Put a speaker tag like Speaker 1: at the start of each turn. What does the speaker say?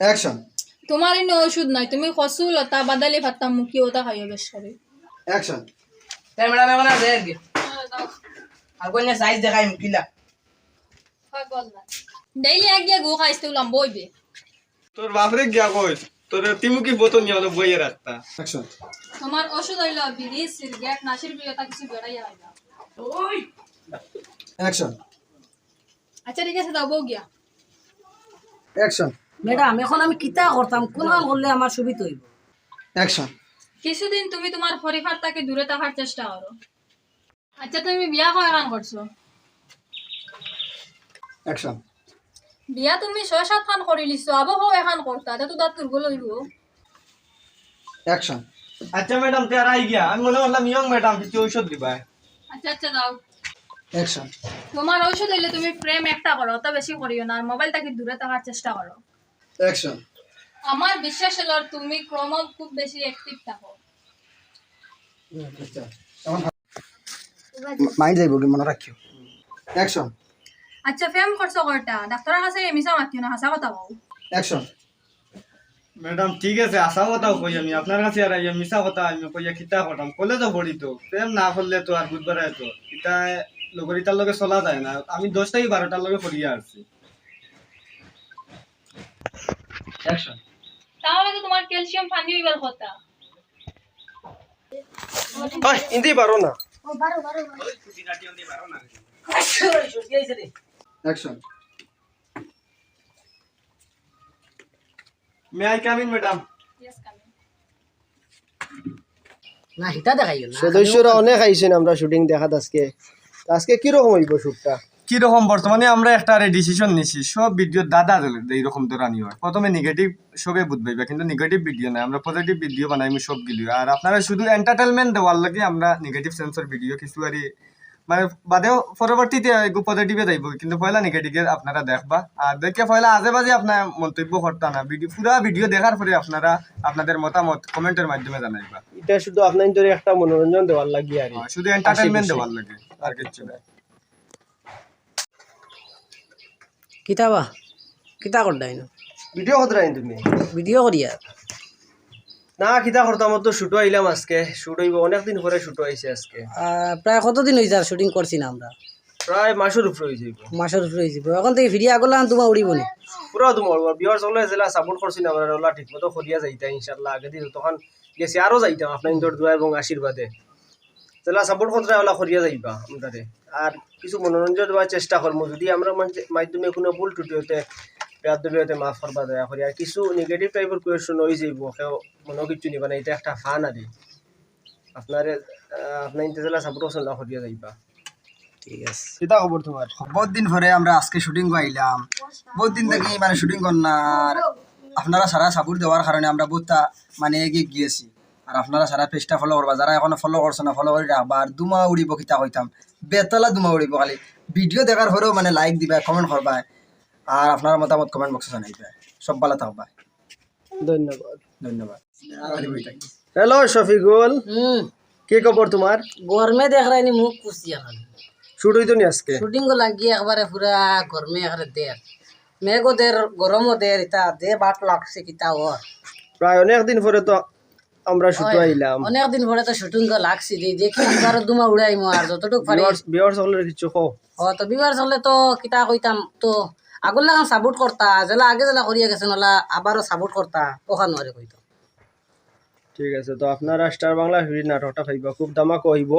Speaker 1: Action
Speaker 2: তোমার এনে ওষুধ নাই তুমি কচু লতা বাদালি ভাত্তা মুখি ওটা খাইও বেশ করে।
Speaker 1: অ্যাকশন
Speaker 3: তাই ম্যাডাম এখন আর আর কোন সাইজ দেখাই কিলা।
Speaker 2: ডেইলি এক গিয়া গু খাইতে লম্ব হইবে
Speaker 4: তোর বাপরে গিয়া কইস তোর তিমুকি বোতল নিয়ে হলো বইয়ে রাস্তা
Speaker 1: অ্যাকশন
Speaker 2: তোমার ওষুধ হইল বিড়ি সিগারেট নাশির বিড়িটা কিছু বেড়াইয়া হইল।
Speaker 1: অ্যাকশন
Speaker 2: আচ্ছা ঠিক আছে দাও বউ গিয়া।
Speaker 1: অ্যাকশন
Speaker 5: ম্যাডাম এখন আমি কিতা করতাম? কোন করলে আমার সুবিধা হইব?
Speaker 1: অ্যাকশন
Speaker 2: কিছুদিন তুমি তোমার পরিবার থেকে দূরে থাকার চেষ্টা করো। আচ্ছা তুমি বিয়া কয় কান করছ?
Speaker 1: অ্যাকশন
Speaker 2: বিয়া তুমি ছয় সাত খান কৰি লিছো আবো হও এখন করতা তো দাঁত তুলব লইব
Speaker 1: অ্যাকশন
Speaker 4: আচ্ছা ম্যাডাম তে আর আই গিয়া। আমি মনে করলাম ইয়ং ম্যাডাম কিছু ঔষধ দিবা?
Speaker 2: আচ্ছা আচ্ছা দাও
Speaker 1: অ্যাকশন
Speaker 2: তোমার ঔষধ হইলে তুমি প্রেম একটা করো অত বেশি করিও না আর মোবাইল থেকে দূরে থাকার চেষ্টা করো।
Speaker 1: অ্যাকশন
Speaker 2: আমার বিশ্বাস হলো তুমি ক্রম খুব বেশি অ্যাক্টিভ থাকো।
Speaker 1: মাইন্ড যাইব কি মনে রাখিও। অ্যাকশন
Speaker 2: আচ্ছা কয়টা? ডাক্তারের কাছে মিছা মাতিও না হাসা কথা কও।
Speaker 1: অ্যাকশন
Speaker 4: ম্যাডাম ঠিক আছে আশা কথাও কই আমি। আপনার কাছে আর আইয়া মিশা কথা আমি কইয়া কিতা করতাম। কলেজও পড়ি তো। প্রেম না করলে তো আর বুধবার তো। ইটা লগরিতার লগে চলা যায় না। আমি দশটা কি বারোটার লগে পড়িয়া আসছি
Speaker 1: অ্যাকশন
Speaker 2: তাহলে তো তোমার ক্যালসিয়াম ফান্দি হইবার কথা
Speaker 1: ইন্দি পারো না। Action
Speaker 4: may I come in madam
Speaker 5: না। হিতা দেখাইও না।
Speaker 6: সদস্যরা অনেক আইছেন আমরা শুটিং দেখাত আজকে। আজকে কীরকম হইব শুটটা
Speaker 4: কি রকম বর্তমানে আমরা একটা আরে ডিসিশন নিছি সব ভিডিও দাদা এইরকম তো রানি হয়। প্রথমে নেগেটিভ সবে বুঝবাইবা কিন্তু নেগেটিভ ভিডিও নাই আমরা পজিটিভ ভিডিও বানাই সব গিলি আর আপনারা শুধু এন্টারটেনমেন্ট দেওয়ার লাগে আমরা নেগেটিভ সেন্সর ভিডিও কিছু আর মানে বাদেও পরবর্তীতে পজিটিভে যাইব কিন্তু পয়লা নেগেটিভ আপনারা দেখবা। আর দেখে পয়লা আজে বাজে আপনার মন্তব্য করতা না ভিডিও পুরা ভিডিও দেখার পরে আপনারা আপনাদের মতামত কমেন্টের মাধ্যমে জানাইবা।
Speaker 6: এটা শুধু আপনার একটা মনোরঞ্জন দেওয়ার লাগি আর
Speaker 4: হ্যাঁ, শুধু এন্টারটেনমেন্ট দেওয়ার লাগে আর কিছু না
Speaker 5: কিতা বা কিতা করতাই না
Speaker 6: ভিডিও রাইন তুমি?
Speaker 5: ভিডিও করি আর
Speaker 6: না কিতা করতাম আমার তো শুটো আইলাম আজকে। শুট হইব অনেকদিন পরে শুটো আইছে আজকে।
Speaker 5: প্রায় কতদিন হয়েছে আর শুটিং করছি না আমরা?
Speaker 6: প্রায় মাসের উপরে হয়ে যাইব
Speaker 5: মাসের উপরে হয়েছে এখন থেকে ফিরিয়ে আগলা তোমার উড়িব নি?
Speaker 6: পুরা তোমার বিহার চলে জেলা সাপোর্ট করছি না আমরা ওলা ঠিক মতো করিয়া যাইতা ইনশাল্লাহ আগে দিন তখন গেছি আরও যাইতাম আপনার ইন্দোর দোয়া এবং আশীর্বাদে জেলা সাপোর্ট করতে ওলা করিয়া যাইবা আমাদের আর কিছু মনোরঞ্জন দেওয়ার চেষ্টা করব যদি আমরা মাধ্যমে কোনো ভুল টুটি হতে বেয়াদবি হতে মাফ করবা দয়া করি। আর কিছু নেগেটিভ টাইপের কোয়েশন হয়ে যাইব কেউ মনে কিছু নিবা না এটা একটা ফান আর। আপনার আপনার ইন্তে জেলা সাপোর্ট করছেন না করিয়া যাইবা।
Speaker 5: ঠিক আছে।
Speaker 6: খবর তোমার।
Speaker 1: বহুত দিন পরে আমরা আজকে শুটিং আইলাম। বহুত দিন থেকে মানে শুটিং করনার আপনারা সারা সাপোর্ট দেওয়ার কারণে আমরা বহুতটা মানে এগিয়ে গিয়েছি। আর আপনারা সারা পেজটা ফলো করবা যারা এখনও ফলো করছ না ফলো করে রাখবা আর দুমা উড়িব কিতা কইতাম বেতলা দুমা উড়িব খালি। ভিডিও দেখার পরেও মানে লাইক দিবা কমেন্ট করবা আর আপনার মতামত কমেন্ট বক্সে জানাইবা সব ভালো থাকবা
Speaker 6: ধন্যবাদ।
Speaker 1: ধন্যবাদ।
Speaker 6: হ্যালো শফিকুল। কি খবর তোমার
Speaker 5: গরমে দেখ রাইনি মুখ কুচি এখন।
Speaker 6: শুট হইতো নি আজকে?
Speaker 5: শুটিং গো লাগি একবারে পুরা গরমে একবারে দের মেঘও দের গরমও দের ইতা দে বাট লাগছে কিতা ওর
Speaker 6: প্রায় অনেক দিন পরে তো আমরা শুটু আইলাম।
Speaker 5: অনেক দিন পরে তো শুটিং লাগছি যে দেখি দুমা উড়াইমো আর যতটুক পারি।
Speaker 6: কিছু কও।
Speaker 5: ও তো তো কিতা কইতাম তো আগুন সাপোর্ট করতা জেলা আগে জেলা করিয়া গেছে নলা আবারও সাপোর্ট করতা ওখান নরে কইতো।
Speaker 6: ঠিক আছে তো আপনারা স্টার বাংলা হিড়ি নাটকটা পাইবা খুব দামাক হইব